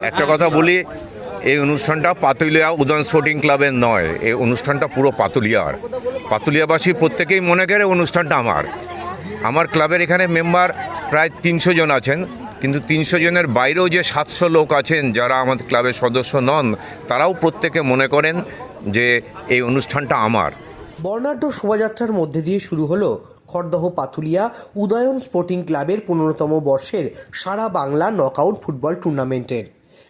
একটা কথা বলি এই অনুষ্ঠানটা পাতুলিয়া উদয়ন স্পোর্টিং ক্লাবের নয় এই অনুষ্ঠানটা পুরো পাতুলিয়ার। পাতুলিয়াবাসী প্রত্যেকেই মনে করে অনুষ্ঠানটা আমার। আমার ক্লাবের এখানে মেম্বার প্রায় তিনশো জন আছেন কিন্তু তিনশো জনের বাইরেও যে সাতশো লোক আছেন যারা আমাদের ক্লাবের সদস্য নন তারাও প্রত্যেকে মনে করেন যে এই অনুষ্ঠানটা আমার। বর্ণাঢ্য শোভাযাত্রার মধ্যে দিয়ে শুরু হলো খড়দহ পাথুলিয়া উদয়ন স্পোর্টিং ক্লাবের পনেরোতম বর্ষের সারা বাংলা নকআউট ফুটবল টুর্নামেন্টের।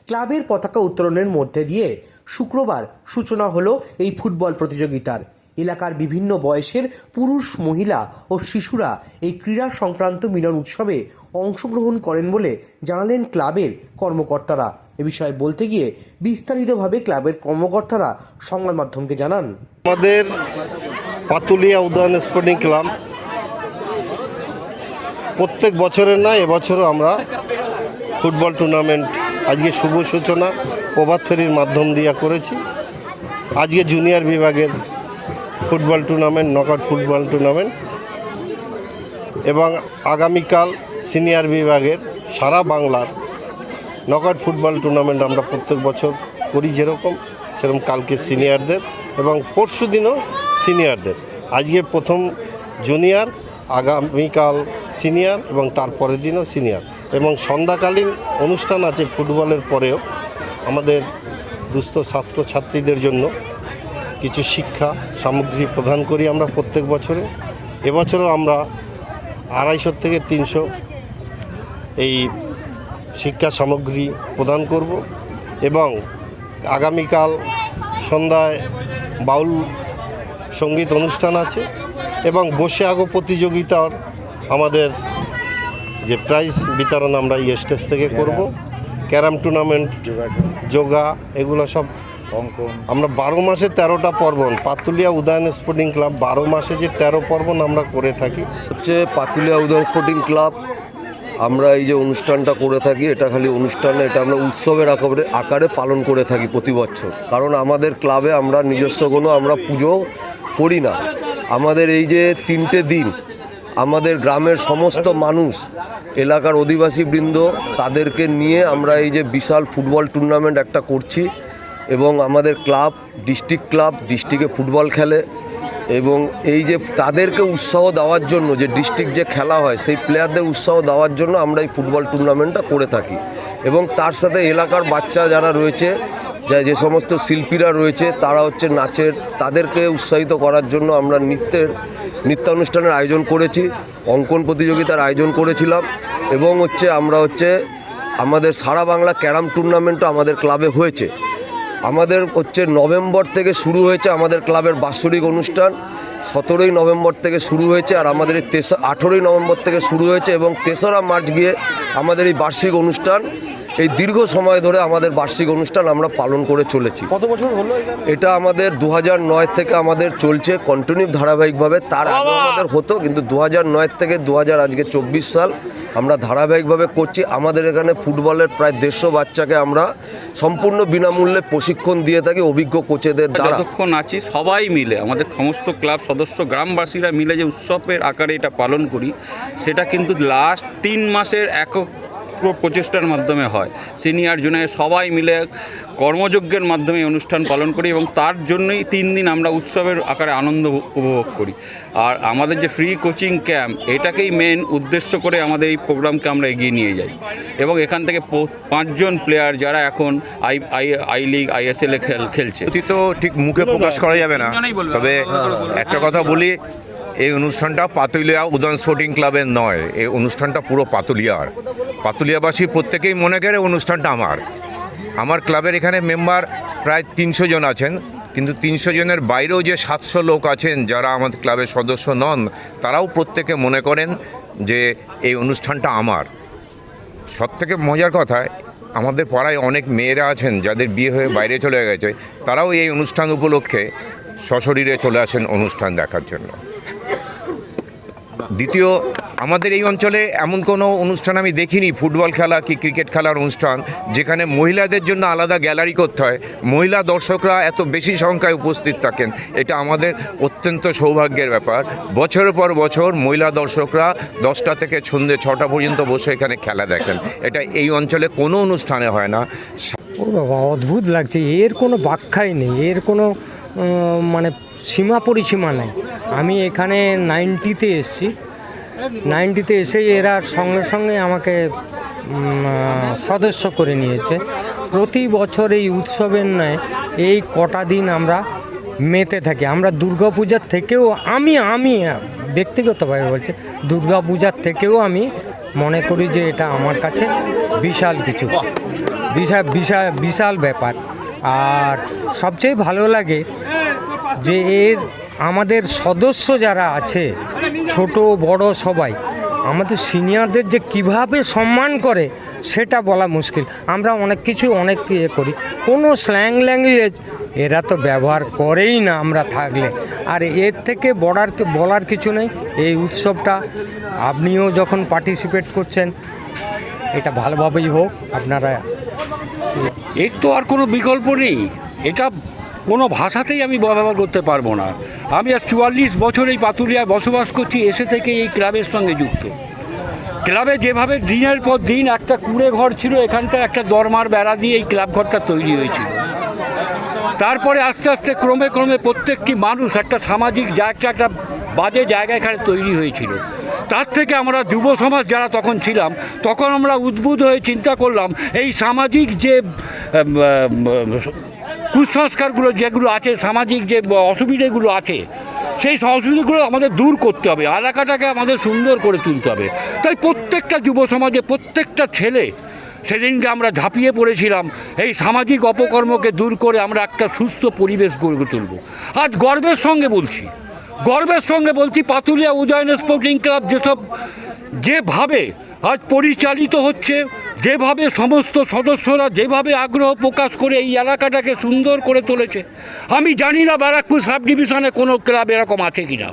ক্লাবের পতাকা উত্তোলনের মধ্যে দিয়ে শুক্রবার সূচনা হলো এই ফুটবল প্রতিযোগিতার। এলাকার বিভিন্ন বয়সের পুরুষ, মহিলা ও শিশুরা এই ক্রীড়া সংক্রান্ত মিলন উৎসবে অংশগ্রহণ করেন বলে জানালেন ক্লাবের কর্মকর্তারা। এ বিষয়ে বলতে গিয়ে বিস্তারিতভাবে ক্লাবের কর্মকর্তারা সংবাদ মাধ্যমকে জানান। আমাদের পাতুলিয়া উদয়ন স্পোর্টিং ক্লাব প্রত্যেক বছরের না এবছরও আমরা ফুটবল টুর্নামেন্ট আজকে শুভ সূচনা প্রভাত ফেরির মাধ্যম দিয়ে করেছি। আজকে জুনিয়র বিভাগের football tournament, knockout football tournament এবং আগামীকাল সিনিয়র বিভাগের সারা বাংলার নকআউট ফুটবল টুর্নামেন্ট আমরা প্রত্যেক বছর করি যেরকম, সেরকম কালকে সিনিয়রদের এবং পরশু দিনও সিনিয়রদের। আজকে প্রথম জুনিয়র, আগামীকাল সিনিয়র এবং তারপরের দিনও সিনিয়র। এবং সন্ধ্যাকালীন অনুষ্ঠান আছে ফুটবলের পরেও আমাদের দুস্থ ছাত্রছাত্রীদের জন্য কিছু শিক্ষা সামগ্রী প্রদান করি আমরা প্রত্যেক বছরে। এবছরও আমরা আড়াইশো থেকে তিনশো এই শিক্ষা সামগ্রী প্রদান করব এবং আগামীকাল সন্ধ্যায় বাউল সংগীত অনুষ্ঠান আছে এবং বসে আগো প্রতিযোগিতার আমাদের যে প্রাইজ বিতরণ আমরা এই স্টেজ থেকে করব। ক্যারাম টুর্নামেন্ট যোগা, এগুলো সব আমরা বারো মাসে তেরোটা পর্বণ, পাতুলিয়া উদয়ন স্পোর্টিং ক্লাব বারো মাসে যে তেরো পর্বণ আমরা করে থাকি। হচ্ছে পাতুলিয়া উদয়ন স্পোর্টিং ক্লাব আমরা এই যে অনুষ্ঠানটা করে থাকি, এটা খালি অনুষ্ঠান এটা আমরা উৎসবের আকারে আকারে পালন করে থাকি প্রতি বছর। কারণ আমাদের ক্লাবে আমরা নিজস্ব কোনো আমরা পুজো করি না। আমাদের এই যে তিনটে দিন আমাদের গ্রামের সমস্ত মানুষ, এলাকার অধিবাসী বৃন্দ, তাদেরকে নিয়ে আমরা এই যে বিশাল ফুটবল টুর্নামেন্ট একটা করছি এবং আমাদের ক্লাব, ডিস্ট্রিক্ট ক্লাব, ডিস্ট্রিক্টে ফুটবল খেলে এবং এই যে তাদেরকে উৎসাহ দেওয়ার জন্য যে ডিস্ট্রিক্ট যে খেলা হয়, সেই প্লেয়ারদের উৎসাহ দেওয়ার জন্য আমরা এই ফুটবল টুর্নামেন্টটা করে থাকি এবং তার সাথে এলাকার বাচ্চা যারা রয়েছে যা যে সমস্ত শিল্পীরা রয়েছে, তারা হচ্ছে নাচের, তাদেরকে উৎসাহিত করার জন্য আমরা নৃত্যের, নৃত্যানুষ্ঠানের আয়োজন করেছি, অঙ্কন প্রতিযোগিতার আয়োজন করেছিলাম এবং হচ্ছে আমরা হচ্ছে আমাদের সারা বাংলা ক্যারাম টুর্নামেন্টও আমাদের ক্লাবে হয়েছে। আমাদের হচ্ছে নভেম্বর থেকে শুরু হয়েছে আমাদের ক্লাবের বাৎসরিক অনুষ্ঠান, সতেরোই নভেম্বর থেকে শুরু হয়েছে আর আমাদের এই তেসরা, আঠেরোই নভেম্বর থেকে শুরু হয়েছে এবং তেসরা মার্চ গিয়ে আমাদের এই বার্ষিক অনুষ্ঠান। এই দীর্ঘ সময় ধরে আমাদের বার্ষিক অনুষ্ঠান আমরা পালন করে চলেছি। কত বছর হলো এটা আমাদের দু নয় থেকে আমাদের চলছে কন্টিনিউ ধারাবাহিকভাবে। তার আগে আমাদের হতো কিন্তু দু নয় থেকে দু হাজার আজকে চব্বিশ সাল আমরা ধারাবাহিকভাবে করছি। আমাদের এখানে ফুটবলের প্রায় দেড়শো বাচ্চাকে আমরা সম্পূর্ণ বিনামূল্যে প্রশিক্ষণ দিয়ে থাকি অভিজ্ঞ কোচেদের দ্বারা। যতক্ষণ আছি সবাই মিলে আমাদের সমস্ত ক্লাব সদস্য গ্রামবাসীরা মিলে যে উৎসবের আকারে এটা পালন করি সেটা কিন্তু লাস্ট তিন মাসের একক প্রচেষ্টার মাধ্যমে হয়। সিনিয়র জুনিয়র সবাই মিলে কর্মযজ্ঞের মাধ্যমে অনুষ্ঠান পালন করি এবং তার জন্যই তিন দিন আমরা উৎসবের আকারে আনন্দ উপভোগ করি। আর আমাদের যে ফ্রি কোচিং ক্যাম্প এটাকেই মেন উদ্দেশ্য করে আমাদের এই প্রোগ্রামকে আমরা এগিয়ে নিয়ে যাই। এবং এখান থেকে পাঁচজন প্লেয়ার যারা এখন I I I league ISL এ খেল খেলছে। অতি তো ঠিক মুখে প্রকাশ করা যাবে না। তবে একটা কথা বলি এই অনুষ্ঠানটা পাতুলিয়া উদয়ন স্পোর্টিং ক্লাবের নয়। এই অনুষ্ঠানটা পুরো পাতুলিয়ার। পাতুলিয়াবাসী প্রত্যেকেই মনে করে অনুষ্ঠানটা আমার। আমার ক্লাবের এখানে মেম্বার প্রায় তিনশো জন আছেন, কিন্তু তিনশো জনের বাইরেও যে সাতশো লোক আছেন, যারা আমাদের ক্লাবের সদস্য নন, তারাও প্রত্যেকে মনে করেন যে এই অনুষ্ঠানটা আমার। সব থেকে মজার কথা, আমাদের পাড়ায় অনেক মেয়েরা আছেন, যাদের বিয়ে হয়ে বাইরে চলে গেছে, তারাও এই অনুষ্ঠান উপলক্ষে সশরীরে চলে আসেন অনুষ্ঠান দেখার জন্য। দ্বিতীয় আমাদের এই অঞ্চলে এমন কোনো অনুষ্ঠান আমি দেখিনি, ফুটবল খেলা কি ক্রিকেট খেলার অনুষ্ঠান, যেখানে মহিলাদের জন্য আলাদা গ্যালারি করতে হয়। মহিলা দর্শকরা এত বেশি সংখ্যায় উপস্থিত থাকেন, এটা আমাদের অত্যন্ত সৌভাগ্যের ব্যাপার। বছরের পর বছর মহিলা দর্শকরা দশটা থেকে সন্ধ্যে ছটা পর্যন্ত বসে এখানে খেলা দেখেন। এটা এই অঞ্চলে কোনো অনুষ্ঠানে হয় না। ও বাবা, অদ্ভুত লাগছে। এর কোনো ব্যাখ্যাই নেই, এর কোনো মানে সীমা পরিসীমা নেই। আমি এখানে নাইনটিতে এসেছি। নাইনটিতে এসে এরা সঙ্গে সঙ্গে আমাকে সদস্য করে নিয়েছে। প্রতি বছর এই উৎসবের ন্যায় এই কটা দিন আমরা মেতে থাকি। আমরা দুর্গাপূজার থেকেও আমি আমি ব্যক্তিগতভাবে বলছি, দুর্গাপূজার থেকেও আমি মনে করি যে এটা আমার কাছে বিশাল কিছু। বিশাল বিশাল বিশাল ব্যাপার। আর সবচেয়ে ভালো লাগে যে এর আমাদের সদস্য যারা আছে ছোট, বড় সবাই। আমাদের সিনিয়রদের যে কীভাবে সম্মান করে, সেটা বলা মুশকিল। আমরা অনেক কিছু, অনেক ইয়ে করি। কোনো স্ল্যাং ল্যাঙ্গুয়েজ এরা তো ব্যবহার করেই না আমরা থাকলে। আর এর থেকে বলার বলার কিছু নেই। এই উৎসবটা আপনিও যখন পার্টিসিপেট করছেন, এটা ভালোভাবেই হোক। আপনারা এর তো আর কোনো বিকল্প নেই। এটা কোনো ভাষাতেই আমি ব্যবহার করতে পারব না। আমি আর চুয়াল্লিশ বছর এই পাতুলিয়ায় বসবাস করছি, এসে থেকে এই ক্লাবের সঙ্গে যুক্ত। ক্লাবে যেভাবে দিনের পর দিন একটা কুড়ে ঘর ছিল এখানটা একটা দরমার বেড়া দিয়ে এই ক্লাব ঘরটা তৈরি হয়েছিল। তারপরে আস্তে আস্তে ক্রমে ক্রমে প্রত্যেকটি মানুষ একটা সামাজিক জায়গা একটা বাজে জায়গা এখানে তৈরি হয়েছিল। তার থেকে আমরা যুব সমাজ যারা তখন ছিলাম, তখন আমরা উদ্বুদ্ধ হয়ে চিন্তা করলাম, এই সামাজিক যে কুসংস্কারগুলো যেগুলো আছে, সামাজিক যে অসুবিধেগুলো আছে, সেই অসুবিধাগুলো আমাদের দূর করতে হবে। এলাকাটাকে আমাদের সুন্দর করে তুলতে হবে। তাই প্রত্যেকটা যুব সমাজে, প্রত্যেকটা ছেলে, সেদিনকে আমরা ঝাঁপিয়ে পড়েছিলাম, এই সামাজিক অপকর্মকে দূর করে আমরা একটা সুস্থ পরিবেশ গড়ে তুলব। আজ গর্বের সঙ্গে বলছি, গর্বের সঙ্গে বলছি, পাতুলিয়া উদয়ন স্পোর্টিং ক্লাব যেসব, যেভাবে আজ পরিচালিত হচ্ছে যেভাবে সমস্ত সদস্যরা যেভাবে আগ্রহ প্রকাশ করে এই এলাকাটাকে সুন্দর করে তুলেছে আমি জানি না ব্যারাকপুর সাব ডিভিশনে কোনো ক্লাব এরকম আছে কি না।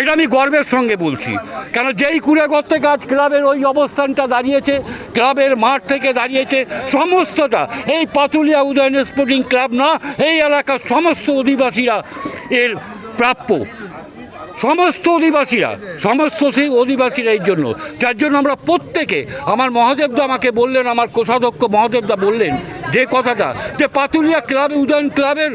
এটা আমি গর্বের সঙ্গে বলছি, কেন যেই কুড়েঘর থেকে আজ ক্লাবের ওই অবস্থানটা দাঁড়িয়েছে, ক্লাবের মাঠ থেকে দাঁড়িয়েছে, সমস্তটা, এই পাতুলিয়া উদয়ন স্পোর্টিং ক্লাব না, এই এলাকার সমস্ত অধিবাসীরা এর প্রাপ্য। সমস্ত অধিবাসীরা, সমস্ত সেই অধিবাসীরা এই জন্য। যার জন্য আমরা প্রত্যেকে, আমার মহাদেবদা আমাকে বললেন, আমার কোষাধ্যক্ষ মহাদেবদা বললেন যে কথাটা, যে পাতুলিয়া ক্লাবে, উদয়ন ক্লাবের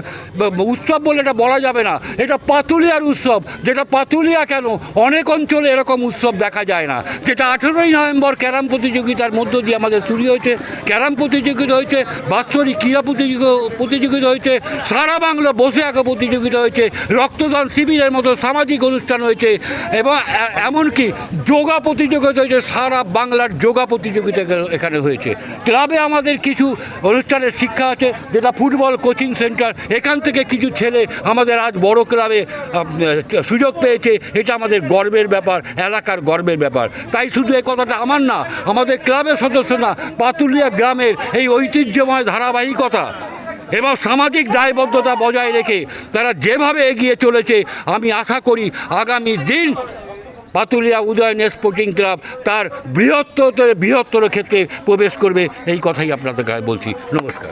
উৎসব বলে এটা বলা যাবে না। এটা পাতুলিয়ার উৎসব, যেটা পাতুলিয়া কেন? অনেক অঞ্চলে এরকম উৎসব দেখা যায় না। যেটা আঠেরোই নভেম্বর ক্যারাম প্রতিযোগিতার মধ্য দিয়ে আমাদের শুরু হয়েছে। ক্যারাম প্রতিযোগিতা হয়েছে, বাৎসরিক ক্রীড়া প্রতিযোগিতা প্রতিযোগিতা হয়েছে, সারা বাংলা বসে আঁকা প্রতিযোগিতা হয়েছে, রক্তদান শিবিরের মতো সামাজিক অনুষ্ঠান হয়েছে, এবং এমনকি যোগা প্রতিযোগিতা হয়েছে, সারা বাংলার যোগা প্রতিযোগিতা এখানে হয়েছে। ক্লাবে আমাদের কিছু অনুষ্ঠানের শিক্ষা আছে, যেটা ফুটবল কোচিং সেন্টার। এখান থেকে কিছু ছেলে আমাদের আজ বড় ক্লাবে সুযোগ পেয়েছে, এটা আমাদের গর্বের ব্যাপার, এলাকার গর্বের ব্যাপার। তাই শুধু এই কথাটা আমার না, আমাদের ক্লাবের সদস্য না, পাতুলিয়া গ্রামের এই ঐতিহ্যময় ধারাবাহিকতা এবং সামাজিক দায়বদ্ধতা বজায় রেখে তারা যেভাবে এগিয়ে চলেছে, আমি আশা করি আগামী দিন পাতুলিয়া উদয়ন স্পোর্টিং ক্লাব তার বৃহত্তর বৃহত্তর ক্ষেত্রে প্রবেশ করবে, এই কথাই আপনাদের বলছি। নমস্কার।